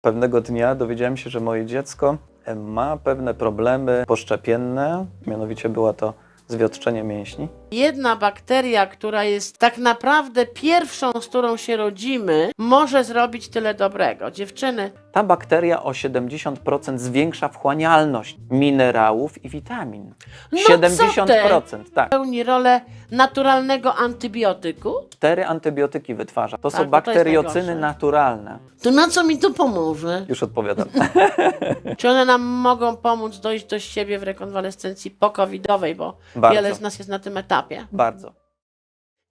Pewnego dnia dowiedziałem się, że moje dziecko ma pewne problemy poszczepienne, mianowicie była to zwiotczenie mięśni. Jedna bakteria, która jest tak naprawdę pierwszą, z którą się rodzimy, może zrobić tyle dobrego. Dziewczyny, Ta bakteria o 70% zwiększa wchłanialność minerałów i witamin. No co 70%, tak. pełni rolę naturalnego antybiotyku. Cztery antybiotyki wytwarza. To Tak, są to bakteriocyny najgorsze. naturalne. To na co mi to pomoże? Już odpowiadam. Czy one nam mogą pomóc dojść do siebie w rekonwalescencji pokowidowej, bo Bardzo. wiele z nas jest na tym etapie. Bardzo.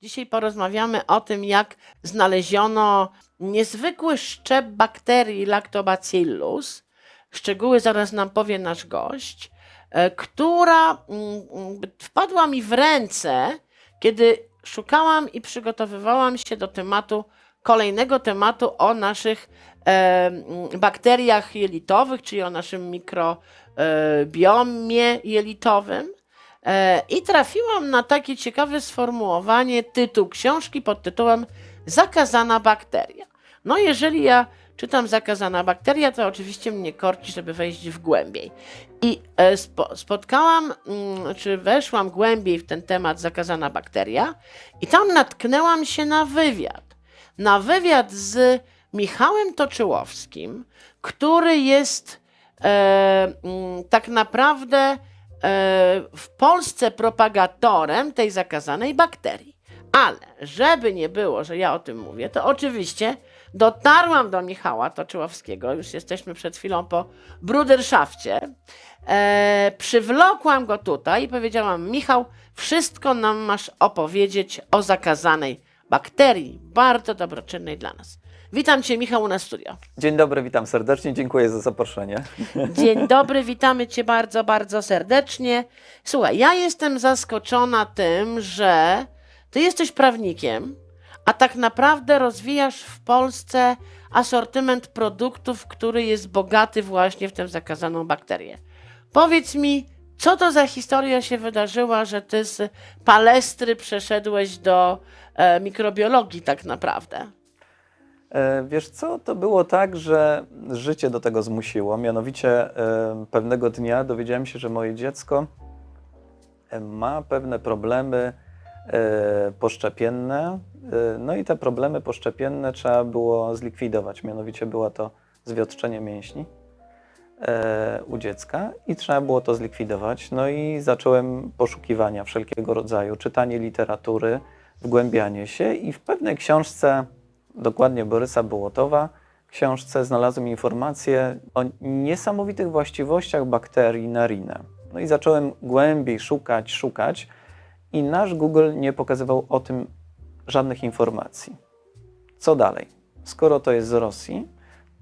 Dzisiaj porozmawiamy o tym, jak znaleziono niezwykły szczep bakterii Lactobacillus. Szczegóły zaraz nam powie nasz gość, e, która mm, mm, wpadła mi w ręce, kiedy szukałam i przygotowywałam się do tematu, kolejnego tematu o naszych e, mm, bakteriach jelitowych, czyli o naszym mikrobiomie jelitowym. E, I trafiłam na takie ciekawe sformułowanie, tytuł książki pod tytułem Zakazana bakteria. No, jeżeli ja czytam zakazana bakteria, to oczywiście mnie korci, żeby wejść w głębiej. I e, spo, spotkałam, mm, czy weszłam głębiej w ten temat zakazana bakteria, i tam natknęłam się na wywiad. Na wywiad z Michałem Toczyłowskim, który jest e, mm, tak naprawdę w Polsce propagatorem tej zakazanej bakterii. Ale żeby nie było, że ja o tym mówię, to oczywiście dotarłam do Michała Toczyłowskiego, już jesteśmy przed chwilą po bruderszafcie, e, przywlokłam go tutaj i powiedziałam, Michał, wszystko nam masz opowiedzieć o zakazanej bakterii, bardzo dobroczynnej dla nas. Witam Cię, Michał, w studio. Dzień dobry, witam serdecznie, dziękuję za zaproszenie. Dzień dobry, witamy Cię bardzo, bardzo serdecznie. Słuchaj, ja jestem zaskoczona tym, że Ty jesteś prawnikiem, a tak naprawdę rozwijasz w Polsce asortyment produktów, który jest bogaty właśnie w tę zakazaną bakterię. Powiedz mi, co to za historia się wydarzyła, że Ty z palestry przeszedłeś do e, mikrobiologii tak naprawdę? E, Wiesz co, to było tak, że życie do tego zmusiło. Mianowicie e, pewnego dnia dowiedziałem się, że moje dziecko e, ma pewne problemy poszczepienne. No i te problemy poszczepienne trzeba było zlikwidować. Mianowicie było to zwiotczenie mięśni u dziecka i trzeba było to zlikwidować. No i zacząłem poszukiwania wszelkiego rodzaju, czytanie literatury, wgłębianie się i w pewnej książce, dokładnie Borysa Bołotowa, książce znalazłem informacje o niesamowitych właściwościach bakterii narine. No i zacząłem głębiej szukać, szukać i nasz Google nie pokazywał o tym żadnych informacji. Co dalej? Skoro to jest z Rosji,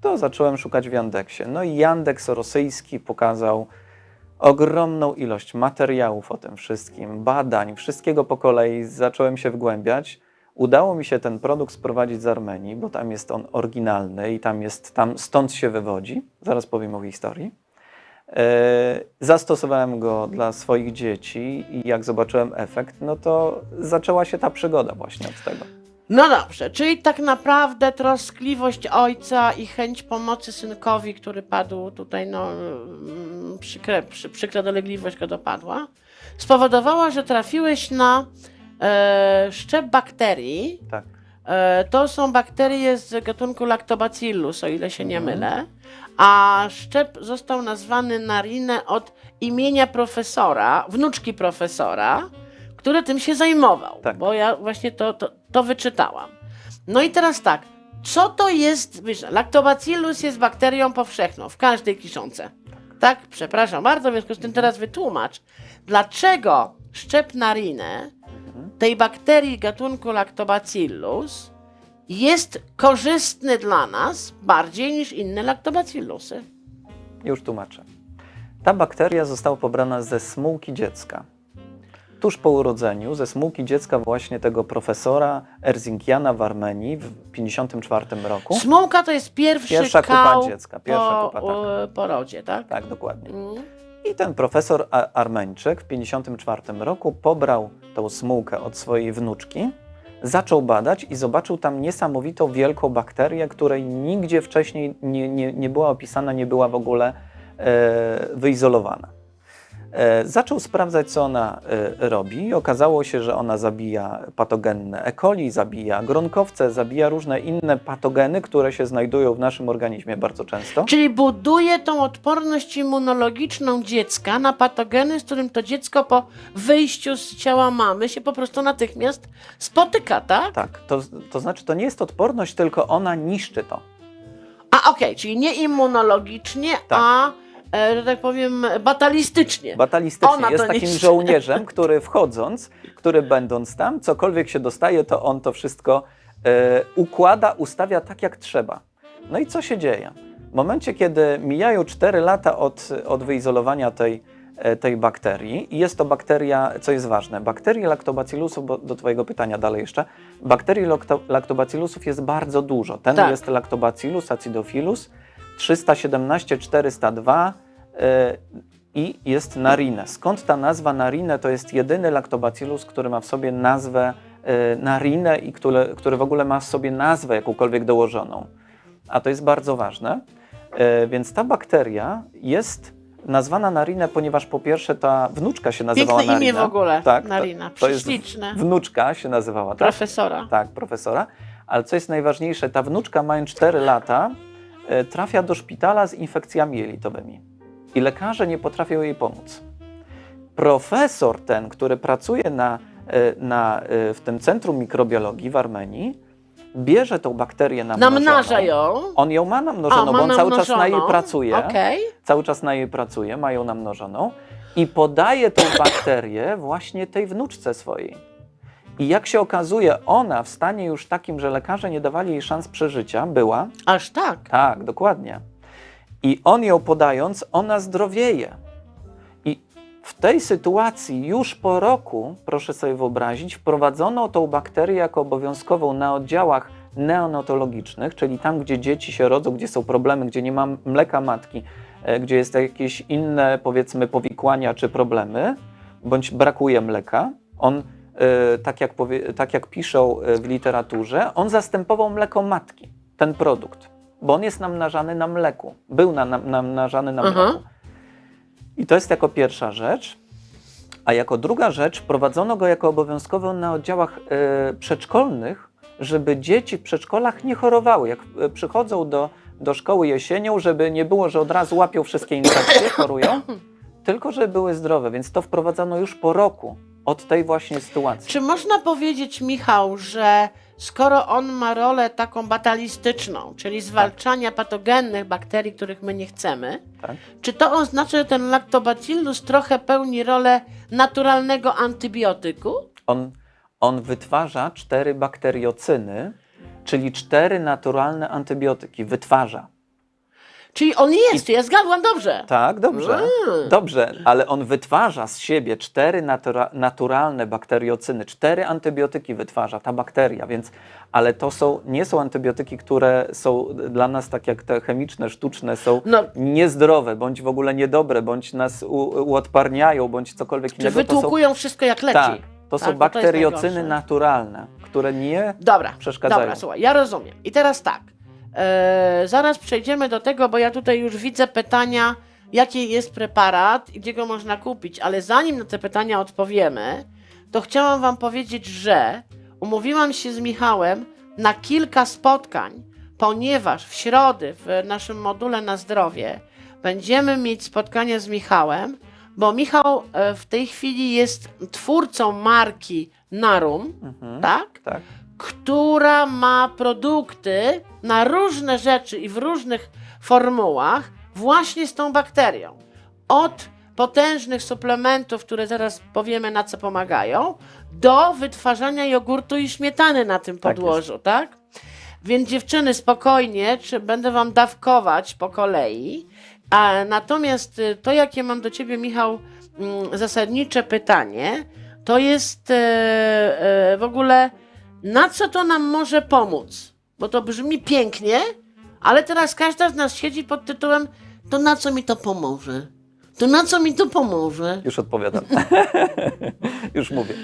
to zacząłem szukać w Yandeksie. No i Yandex rosyjski pokazał ogromną ilość materiałów o tym wszystkim, badań, wszystkiego po kolei. Zacząłem się wgłębiać. Udało mi się ten produkt sprowadzić z Armenii, bo tam jest on oryginalny i tam jest, tam stąd się wywodzi. Zaraz powiem o historii. E, Zastosowałem go dla swoich dzieci i jak zobaczyłem efekt, no to zaczęła się ta przygoda właśnie od tego. No dobrze, czyli tak naprawdę troskliwość ojca i chęć pomocy synkowi, który padł tutaj, no mm, przykre, przy, dolegliwość go dopadła, spowodowała, że trafiłeś na e, szczep bakterii. Tak. E, to są bakterie z gatunku Lactobacillus, o ile się nie Mhm. mylę, a szczep został nazwany Narinę od imienia profesora, wnuczki profesora, który tym się zajmował, Tak. bo ja właśnie to, to, to wyczytałam. No i teraz tak, co to jest, wiesz, Lactobacillus jest bakterią powszechną w każdej kiszące. Tak, przepraszam bardzo, w związku z tym teraz wytłumacz, dlaczego szczep narinę tej bakterii gatunku Lactobacillus jest korzystny dla nas bardziej niż inne Lactobacillusy. Już tłumaczę. Ta bakteria została pobrana ze smułki dziecka. Tuż po urodzeniu, ze smułki dziecka właśnie tego profesora Erzingiana w Armenii w 1954 roku. Smułka to jest pierwszy Pierwsza kupa kał dziecka, pierwsza po kupa, tak. porodzie, tak? Tak, dokładnie. Mm. I ten profesor Armeńczyk w 1954 roku pobrał tą smułkę od swojej wnuczki, zaczął badać i zobaczył tam niesamowitą wielką bakterię, której nigdzie wcześniej nie, nie, nie była opisana, nie była w ogóle e, wyizolowana. E, Zaczął sprawdzać, co ona e, robi i okazało się, że ona zabija patogenne E. coli, zabija gronkowce, zabija różne inne patogeny, które się znajdują w naszym organizmie bardzo często. Czyli buduje tą odporność immunologiczną dziecka na patogeny, z którym to dziecko po wyjściu z ciała mamy się po prostu natychmiast spotyka, tak? Tak, to, to znaczy to nie jest odporność, tylko ona niszczy to. A okej, czyli nie immunologicznie, Tak. a e, że tak powiem batalistycznie. Batalistycznie Ona jest to takim niszczy. żołnierzem, który wchodząc, który będąc tam, cokolwiek się dostaje, to on to wszystko e, układa, ustawia tak jak trzeba. No i co się dzieje? W momencie, kiedy mijają 4 lata od, od wyizolowania tej, e, tej bakterii, i jest to bakteria, co jest ważne, bakterii lactobacillusów, bo do Twojego pytania dalej jeszcze, bakterii lacto, lactobacillusów jest bardzo dużo. Ten Tak. jest lactobacillus acidophilus 317 402 e, i jest narine. Skąd ta nazwa narine? To jest jedyny lactobacillus, który ma w sobie nazwę e, narine i który, który w ogóle ma w sobie nazwę jakąkolwiek dołożoną. A to jest bardzo ważne. E, Więc ta bakteria jest nazwana narine, ponieważ po pierwsze ta wnuczka się nazywała Piękne imię narina. w ogóle, Tak, to- Narina. to jest Prześliczne. Wnuczka się nazywała, tak? Profesora. Tak, profesora. Ale co jest najważniejsze, ta wnuczka, mając 4 lata, trafia do szpitala z infekcjami jelitowymi. I lekarze nie potrafią jej pomóc. Profesor ten, który pracuje na, e, na, e, w tym Centrum Mikrobiologii w Armenii, bierze tą bakterię namnożoną. Namnaża ją. On ją ma namnożoną, ma bo on cały czas na jej pracuje. Okej. Cały czas na jej pracuje, ma ją namnożoną i podaje tą bakterię właśnie tej wnuczce swojej. I jak się okazuje, ona w stanie już takim, że lekarze nie dawali jej szans przeżycia, była, Aż tak. tak, dokładnie. I on ją podając, ona zdrowieje. I w tej sytuacji już po roku, proszę sobie wyobrazić, wprowadzono tą bakterię jako obowiązkową na oddziałach neonatologicznych, czyli tam, gdzie dzieci się rodzą, gdzie są problemy, gdzie nie ma mleka matki, e, gdzie jest jakieś inne, powiedzmy, powikłania czy problemy, bądź brakuje mleka. On, tak jak, powie, tak jak piszą e, w literaturze, on zastępował mleko matki, ten produkt, bo on jest namnażany na mleku. Był na, nam- namnażany na Aha. mleku. I to jest jako pierwsza rzecz. A jako druga rzecz, prowadzono go jako obowiązkowy na oddziałach e, przedszkolnych, żeby dzieci w przedszkolach nie chorowały. Jak e, przychodzą do, do szkoły jesienią, żeby nie było, że od razu łapią wszystkie infekcje, chorują, tylko żeby były zdrowe. Więc to wprowadzono już po roku od tej właśnie sytuacji. Czy można powiedzieć, Michał, że skoro on ma rolę taką batalistyczną, czyli zwalczania patogennych bakterii, których my nie chcemy, Tak? czy to oznacza, że ten lactobacillus trochę pełni rolę naturalnego antybiotyku? On, on wytwarza cztery bakteriocyny, czyli cztery naturalne antybiotyki. Wytwarza. Czyli on jest, ja zgadłam dobrze. Tak, dobrze. Mm. Dobrze, ale on wytwarza z siebie cztery natura naturalne bakteriocyny, cztery antybiotyki wytwarza ta bakteria, więc, ale to są, nie są antybiotyki, które są dla nas tak jak te chemiczne, sztuczne, są No. niezdrowe, bądź w ogóle niedobre, bądź nas uodparniają, bądź cokolwiek Czy innego. To są, wytłukują wszystko jak leci? tak, to Tak, są to bakteriocyny najgorsze. naturalne, które nie Dobra, przeszkadzają. dobra, słuchaj, ja rozumiem. I teraz tak, e, zaraz przejdziemy do tego, bo ja tutaj już widzę pytania, jaki jest preparat i gdzie go można kupić, ale zanim na te pytania odpowiemy, to chciałam Wam powiedzieć, że umówiłam się z Michałem na kilka spotkań, ponieważ w środę w naszym module na zdrowie będziemy mieć spotkanie z Michałem, bo Michał e, w tej chwili jest twórcą marki Narum, Mhm, tak? tak. Która ma produkty na różne rzeczy i w różnych formułach właśnie z tą bakterią. Od potężnych suplementów, które zaraz powiemy na co pomagają, do wytwarzania jogurtu i śmietany na tym Tak podłożu, tak? Więc dziewczyny, spokojnie, czy będę wam dawkować po kolei. A natomiast y, to, jakie mam do ciebie, Michał, mm, zasadnicze pytanie, to jest e, e, w ogóle, na co to nam może pomóc? Bo to brzmi pięknie, ale teraz każda z nas siedzi pod tytułem, to na co mi to pomoże? To na co mi to pomoże? Już odpowiadam. Już mówię.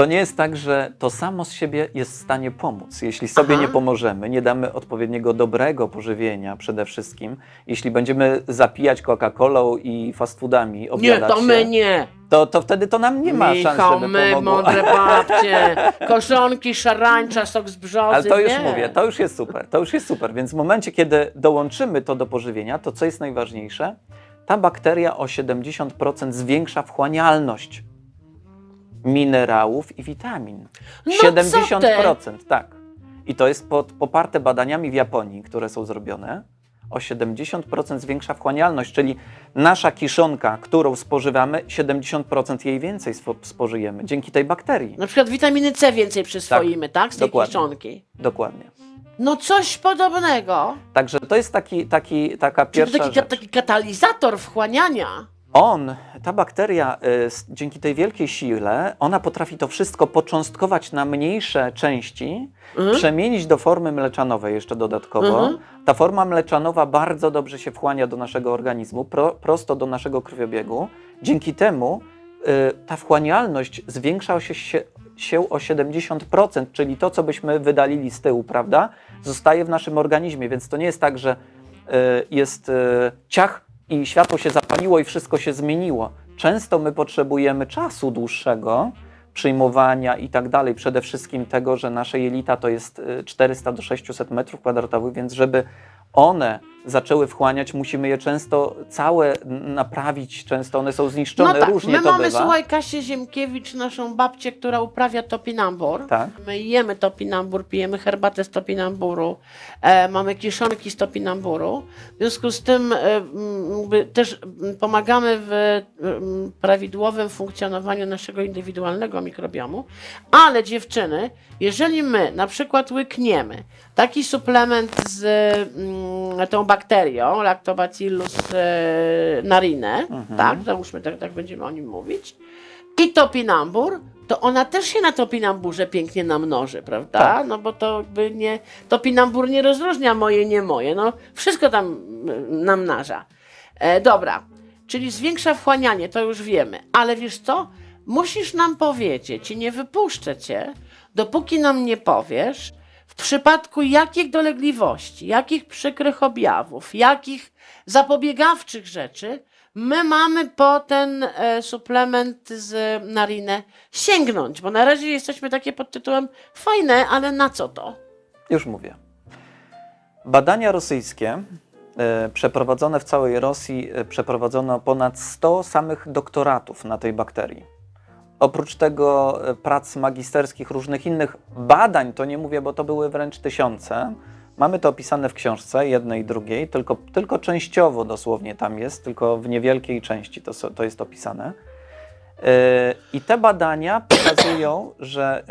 To nie jest tak, że to samo z siebie jest w stanie pomóc. Jeśli sobie Aha. nie pomożemy, nie damy odpowiedniego dobrego pożywienia przede wszystkim, jeśli będziemy zapijać Coca-Colą i fast foodami, Nie, obiadać to my się, nie. to, to wtedy to nam nie ma Michał, szans, żeby my, pomogło. mądre babcie, koszonki, szarańcza, sok z brzozy, Ale to już nie. mówię, to już jest super, to już jest super. Więc w momencie, kiedy dołączymy to do pożywienia, to co jest najważniejsze? Ta bakteria o 70% zwiększa wchłanialność minerałów i witamin. No co 70%, tak. I to jest pod, poparte badaniami w Japonii, które są zrobione. O 70% zwiększa wchłanialność, czyli nasza kiszonka, którą spożywamy, 70% jej więcej spo, spożyjemy dzięki tej bakterii. Na przykład witaminy C więcej przyswoimy, tak? Z tej dokładnie. kiszonki. Dokładnie. No coś podobnego. Także to jest taki, taki, taka Czyli pierwsza to taki, rzecz. taki katalizator wchłaniania. On, ta bakteria, y, dzięki tej wielkiej sile, ona potrafi to wszystko począstkować na mniejsze części, Mhm. przemienić do formy mleczanowej jeszcze dodatkowo. Mhm. Ta forma mleczanowa bardzo dobrze się wchłania do naszego organizmu, pro, prosto do naszego krwiobiegu. Dzięki temu y, ta wchłanialność zwiększa się, się, o 70%, czyli to, co byśmy wydalili z tyłu, prawda, zostaje w naszym organizmie, więc to nie jest tak, że y, jest ciach i światło się zapaliło i wszystko się zmieniło. Często my potrzebujemy czasu dłuższego, przyjmowania i tak dalej. Przede wszystkim tego, że nasze jelita to jest y, 400 do 600 metrów kwadratowych, więc żeby one zaczęły wchłaniać, musimy je często całe naprawić, często one są zniszczone, no tak, różnie my to mamy, bywa. słuchaj, Kasię Ziemkiewicz, naszą babcię, która uprawia topinambur. Tak. My jemy topinambur, pijemy herbatę z topinamburu, e, mamy kiszonki z topinamburu. W związku z tym e, też pomagamy w m, prawidłowym funkcjonowaniu naszego indywidualnego mikrobiomu. Ale dziewczyny, jeżeli my na przykład łykniemy taki suplement z mm, tą bakterią, Lactobacillus e, narine, tak, załóżmy, tak, tak będziemy o nim mówić, i topinambur, to ona też się na topinamburze pięknie namnoży, prawda? Tak. No bo to jakby nie, topinambur nie rozróżnia moje, nie moje, no wszystko tam mm, namnaża. E, dobra, czyli zwiększa wchłanianie, to już wiemy, ale wiesz co? Musisz nam powiedzieć i nie wypuszczę cię, dopóki nam nie powiesz, w przypadku jakich dolegliwości, jakich przykrych objawów, jakich zapobiegawczych rzeczy my mamy po ten e, suplement z narinę sięgnąć, bo na razie jesteśmy takie pod tytułem fajne, ale na co to? Już mówię. Badania rosyjskie e, przeprowadzone w całej Rosji, e, przeprowadzono ponad 100 samych doktoratów na tej bakterii. Oprócz tego e, prac magisterskich, różnych innych badań, to nie mówię, bo to były wręcz tysiące. Mamy to opisane w książce, jednej i drugiej, tylko, tylko częściowo dosłownie tam jest, tylko w niewielkiej części to, to jest opisane. Yy, I te badania pokazują, że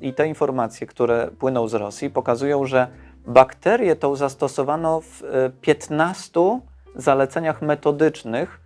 yy, i te informacje, które płyną z Rosji, pokazują, że bakterię tą zastosowano w yy, 15 zaleceniach metodycznych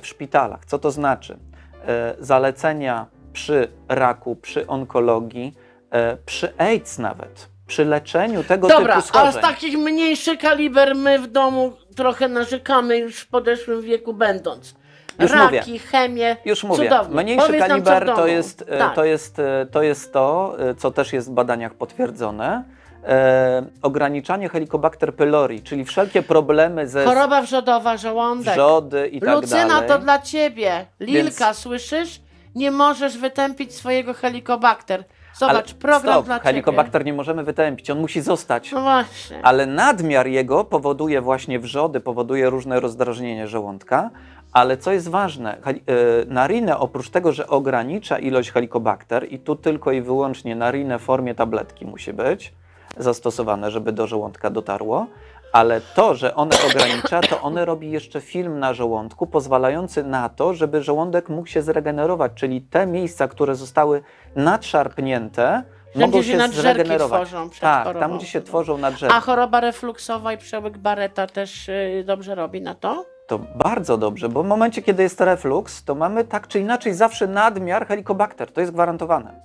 w szpitalach. Co to znaczy? Yy, Zalecenia przy raku, przy onkologii, yy, przy AIDS nawet, przy leczeniu tego Dobra, typu a schorzeń. z takich mniejszy kaliber my w domu trochę narzekamy już w podeszłym wieku będąc. Już Raki, mówię. chemię. Już mówię, Cudownie. mniejszy Powiedz kaliber to jest, e, Tak. to, jest, e, to jest to, e, co też jest w badaniach potwierdzone. E, ograniczanie Helicobacter pylori, czyli wszelkie problemy ze Choroba wrzodowa, żołądek. wrzody i tak Lucyna, dalej. to dla ciebie. Lilka, słyszysz? Nie możesz wytępić swojego helikobakter. Zobacz, Ale program stop, dla Helicobacter nie możemy wytępić, on musi zostać. ciebie. No właśnie. Ale nadmiar jego powoduje właśnie wrzody, powoduje różne rozdrażnienie żołądka. Ale co jest ważne, heli- e, narinę oprócz tego, że ogranicza ilość helikobakter i tu tylko i wyłącznie narinę w formie tabletki musi być zastosowane, żeby do żołądka dotarło, ale to, że one ogranicza, to one robi jeszcze film na żołądku pozwalający na to, żeby żołądek mógł się zregenerować, czyli te miejsca, które zostały nadszarpnięte, Tam, mogą się się zregenerować. tworzą przed tak, chorobą. tam gdzie się tworzą nadżerki. A choroba refluksowa i przełyk Barreta też y, dobrze robi na to? To bardzo dobrze, bo w momencie, kiedy jest refluks, to mamy tak czy inaczej zawsze nadmiar helikobakter. To jest gwarantowane.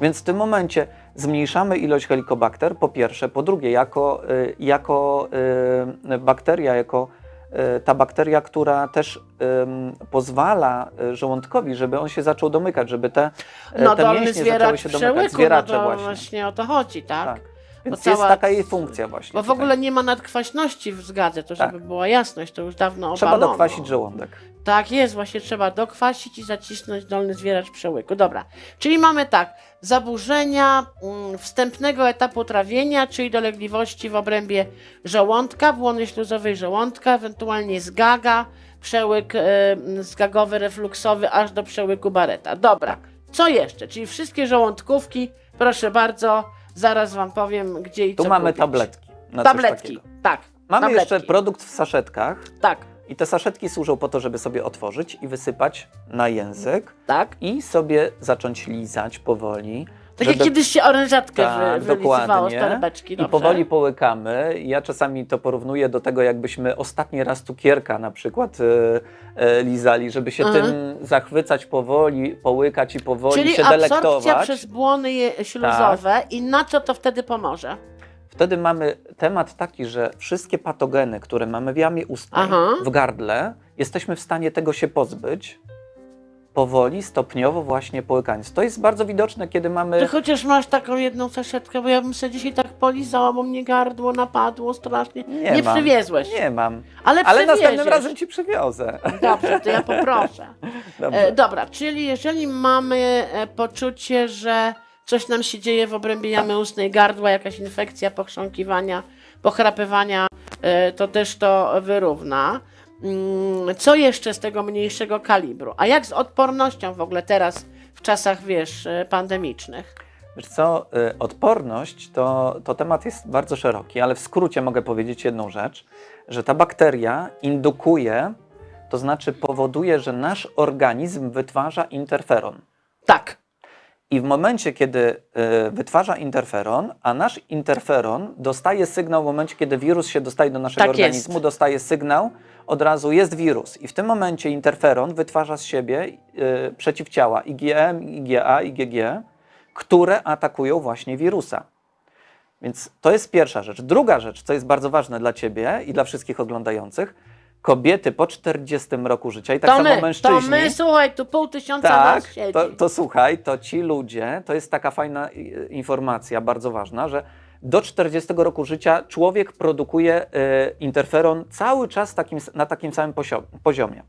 Więc w tym momencie zmniejszamy ilość helikobakter, po pierwsze. Po drugie, jako, y, jako y, bakteria, jako e, ta bakteria, która też pozwala żołądkowi, żeby on się zaczął domykać, żeby te, No te mięśnie zaczęły się domykać, no zwieracze to właśnie. właśnie o to chodzi, tak? Tak. Więc Bo jest cała- taka jej funkcja właśnie. Bo w tutaj. ogóle nie ma nadkwaśności w zgadze, to żeby Tak. była jasność, to już dawno Trzeba obalono. dokwasić żołądek. Tak jest, właśnie trzeba dokwasić i zacisnąć dolny zwieracz przełyku. Dobra, czyli mamy tak, zaburzenia mm, wstępnego etapu trawienia, czyli dolegliwości w obrębie żołądka, błony śluzowej żołądka, ewentualnie zgaga, przełyk e, zgagowy, refluksowy, aż do przełyku Bareta. Dobra, co jeszcze? Czyli wszystkie żołądkówki, proszę bardzo, zaraz wam powiem, gdzie i Tu co mamy kupić. tabletki. Na Tabletki, tak. Mamy tabletki. jeszcze produkt w saszetkach. Tak, I te saszetki służą po to, żeby sobie otworzyć i wysypać na język tak. i sobie zacząć lizać powoli. Tak jak kiedyś się orężatkę Tak, wy, z torebeczki. I powoli połykamy. Ja czasami to porównuję do tego, jakbyśmy ostatni raz cukierka na przykład e, e, lizali, żeby się Mhm. tym zachwycać powoli, połykać i powoli Czyli się absorpcja delektować. przez błony śluzowe i na co to wtedy pomoże? Wtedy mamy temat taki, że wszystkie patogeny, które mamy w jamie ustnej, Aha. w gardle, jesteśmy w stanie tego się pozbyć powoli, stopniowo właśnie połykając. To jest bardzo widoczne, kiedy mamy... Ty chociaż masz taką jedną saszetkę, bo ja bym sobie dzisiaj tak polizała, bo mnie gardło napadło strasznie. Nie Nie mam. przywiezłeś. Nie mam. Ale, Ale następnym razem ci przywiozę. Dobrze, to ja poproszę. E, dobra, czyli jeżeli mamy e, poczucie, że coś nam się dzieje w obrębie jamy ustnej, gardła, jakaś infekcja, pochrząkiwania, pochrapywania, e, to też to wyrówna. Mm, Co jeszcze z tego mniejszego kalibru? A jak z odpornością w ogóle teraz, w czasach, wiesz, e, pandemicznych? Wiesz co, y, odporność to, to temat jest bardzo szeroki, ale w skrócie mogę powiedzieć jedną rzecz, że ta bakteria indukuje, to znaczy powoduje, że nasz organizm wytwarza interferon. Tak, I w momencie, kiedy y, wytwarza interferon, a nasz interferon dostaje sygnał w momencie, kiedy wirus się dostaje do naszego Tak jest. organizmu, dostaje sygnał, od razu jest wirus. I w tym momencie interferon wytwarza z siebie y, przeciwciała IgM, IgA, IgG, które atakują właśnie wirusa. Więc to jest pierwsza rzecz. Druga rzecz, co jest bardzo ważne dla Ciebie i dla wszystkich oglądających, kobiety po 40 roku życia i tak to samo my, mężczyźni. to my, słuchaj, tu pół tysiąca Tak, nas siedzi. to, to słuchaj, to ci ludzie, to jest taka fajna i- informacja, bardzo ważna, że do 40 roku życia człowiek produkuje e, interferon cały czas takim, na takim samym poziomie.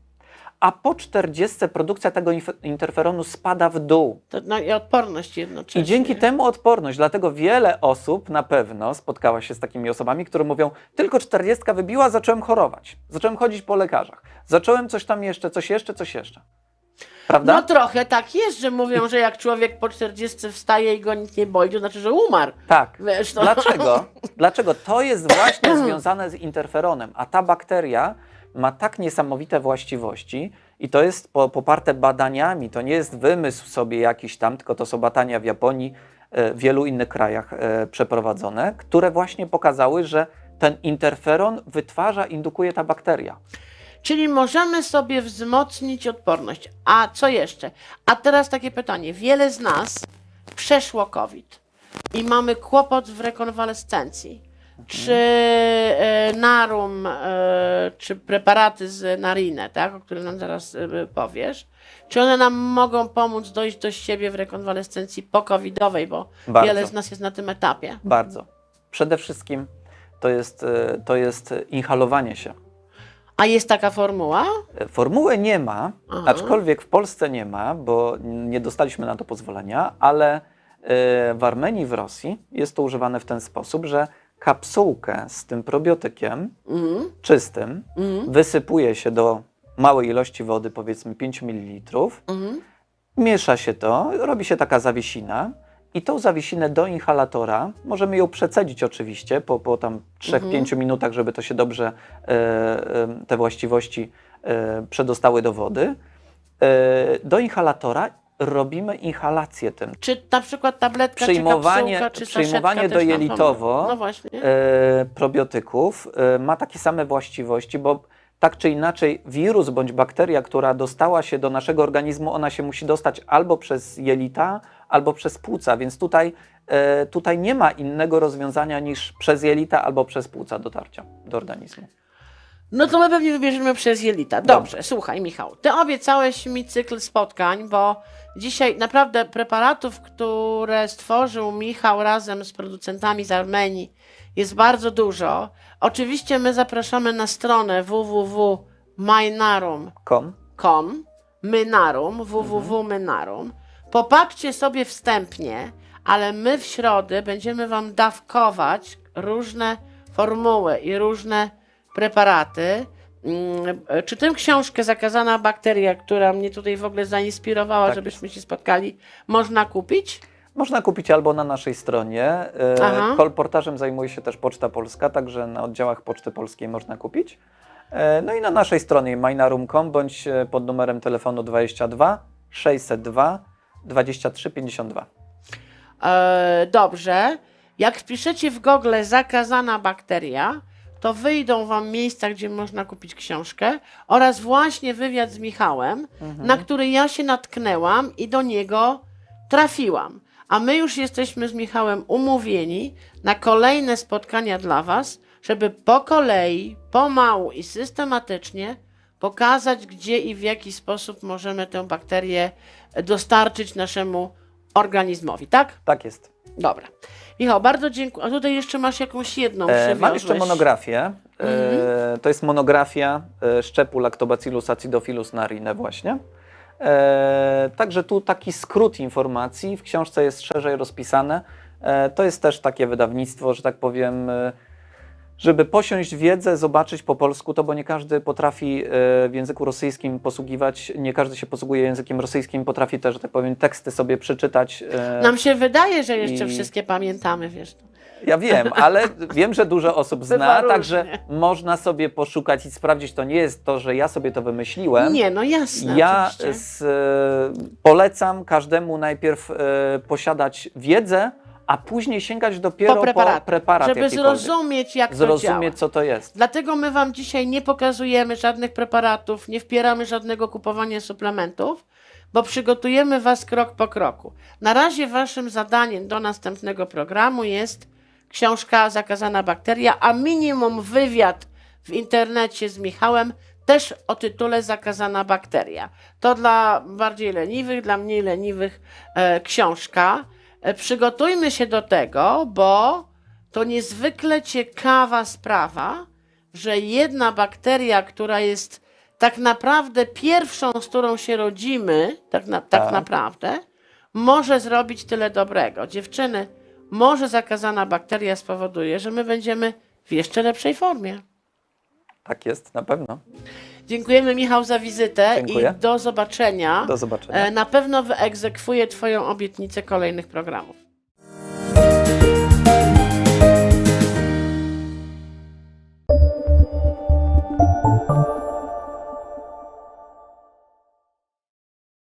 A po 40 produkcja tego interferonu spada w dół. No i odporność jednocześnie. I dzięki temu odporność, dlatego wiele osób na pewno spotkała się z takimi osobami, które mówią, tylko 40 wybiła, zacząłem chorować, zacząłem chodzić po lekarzach, zacząłem coś tam jeszcze, coś jeszcze, coś jeszcze. Prawda? No trochę tak jest, że mówią, że jak człowiek po 40 wstaje i go nic nie boli, to znaczy, że umarł. Tak. Wiesz, no. Dlaczego? Dlaczego? To jest właśnie związane z interferonem, a ta bakteria ma tak niesamowite właściwości i to jest po, poparte badaniami. To nie jest wymysł sobie jakiś tam, tylko to są badania w Japonii, e, w wielu innych krajach e, przeprowadzone, które właśnie pokazały, że ten interferon wytwarza, indukuje ta bakteria. Czyli możemy sobie wzmocnić odporność. A co jeszcze? A teraz takie pytanie. Wiele z nas przeszło COVID i mamy kłopot w rekonwalescencji. Czy e, narum, e, czy preparaty z narinę, tak, o których nam zaraz e, powiesz, czy one nam mogą pomóc dojść do siebie w rekonwalescencji po-covidowej, bo Bardzo. wiele z nas jest na tym etapie. Bardzo. Przede wszystkim to jest, to jest inhalowanie się. A jest taka formuła? Formuły nie ma, Aha. aczkolwiek w Polsce nie ma, bo nie dostaliśmy na to pozwolenia, ale w Armenii, w Rosji jest to używane w ten sposób, że kapsułkę z tym probiotykiem Mhm. czystym Mhm. wysypuje się do małej ilości wody, powiedzmy 5 ml, Mhm. miesza się to, robi się taka zawiesina i tą zawiesinę do inhalatora, możemy ją przecedzić oczywiście po, po tam 3-5 minutach, żeby to się dobrze, e, e, te właściwości e, przedostały do wody. E, do inhalatora robimy inhalację tym. Czy na przykład tabletka, Przyjmowanie- czy kapsułka, czy przyjmowanie dojelitowo? No właśnie. e, probiotyków e, ma takie same właściwości, bo tak czy inaczej wirus bądź bakteria, która dostała się do naszego organizmu, ona się musi dostać albo przez jelita, albo przez płuca, więc tutaj, e, tutaj nie ma innego rozwiązania niż przez jelita albo przez płuca dotarcia do organizmu. No to my pewnie wybierzemy przez jelita. Dobrze, słuchaj Michał, ty obiecałeś mi cykl spotkań, bo dzisiaj naprawdę preparatów, które stworzył Michał razem z producentami z Armenii jest bardzo dużo. Oczywiście my zapraszamy na stronę www.mynarum.com. Mynarum, www.mynarum. Popatrzcie sobie wstępnie, ale my w środę będziemy Wam dawkować różne formuły i różne preparaty. Mm, Czy tę książkę Zakazana bakteria, która mnie tutaj w ogóle zainspirowała, Tak żebyśmy się spotkali, można kupić? Można kupić albo na naszej stronie. E, Aha. Kolportażem zajmuje się też Poczta Polska, także na oddziałach Poczty Polskiej można kupić. E, No i na naszej stronie mynarum.com bądź e, pod numerem telefonu 22 602 23 52. E, dobrze. Jak wpiszecie w Google zakazana bakteria, to wyjdą Wam miejsca, gdzie można kupić książkę oraz właśnie wywiad z Michałem, na który ja się natknęłam i do niego trafiłam. A my już jesteśmy z Michałem umówieni na kolejne spotkania dla Was, żeby po kolei, pomału i systematycznie pokazać, gdzie i w jaki sposób możemy tę bakterię dostarczyć naszemu organizmowi, tak? Tak jest. Dobra. Michał, bardzo dziękuję. A tutaj jeszcze masz jakąś jedną E, mam jeszcze monografię. E, Mhm. to jest monografia e, szczepu Lactobacillus acidophilus narine właśnie. E, także tu taki skrót informacji. W książce jest szerzej rozpisane. E, to jest też takie wydawnictwo, że tak powiem, e, żeby posiąść wiedzę, zobaczyć po polsku to, bo nie każdy potrafi e, w języku rosyjskim posługiwać, nie każdy się posługuje językiem rosyjskim, potrafi też, że tak powiem, teksty sobie przeczytać. e, Nam się wydaje, że jeszcze I- wszystkie pamiętamy, wiesz. ja wiem, ale wiem, że dużo osób zna, także można sobie poszukać i sprawdzić. To nie jest to, że ja sobie to wymyśliłem. Nie, no jasne. ja z, e, polecam każdemu najpierw e, posiadać wiedzę, a później sięgać dopiero po po preparat, preparat, żeby zrozumieć, jak to zrozumieć, działa. co to jest. Dlatego my Wam dzisiaj nie pokazujemy żadnych preparatów, nie wpieramy żadnego kupowania suplementów, bo przygotujemy Was krok po kroku. Na razie Waszym zadaniem do następnego programu jest książka Zakazana bakteria, a minimum wywiad w internecie z Michałem też o tytule Zakazana bakteria. To dla bardziej leniwych, dla mniej leniwych e, książka. E, przygotujmy się do tego, bo to niezwykle ciekawa sprawa, że jedna bakteria, która jest tak naprawdę pierwszą, z którą się rodzimy, tak, na, tak Tak. naprawdę, może zrobić tyle dobrego. Dziewczyny, może zakazana bakteria spowoduje, że my będziemy w jeszcze lepszej formie. Tak jest, na pewno. Dziękujemy Michał za wizytę Dziękuję. i do zobaczenia. Do zobaczenia. E, Na pewno wyegzekwuję Twoją obietnicę kolejnych programów.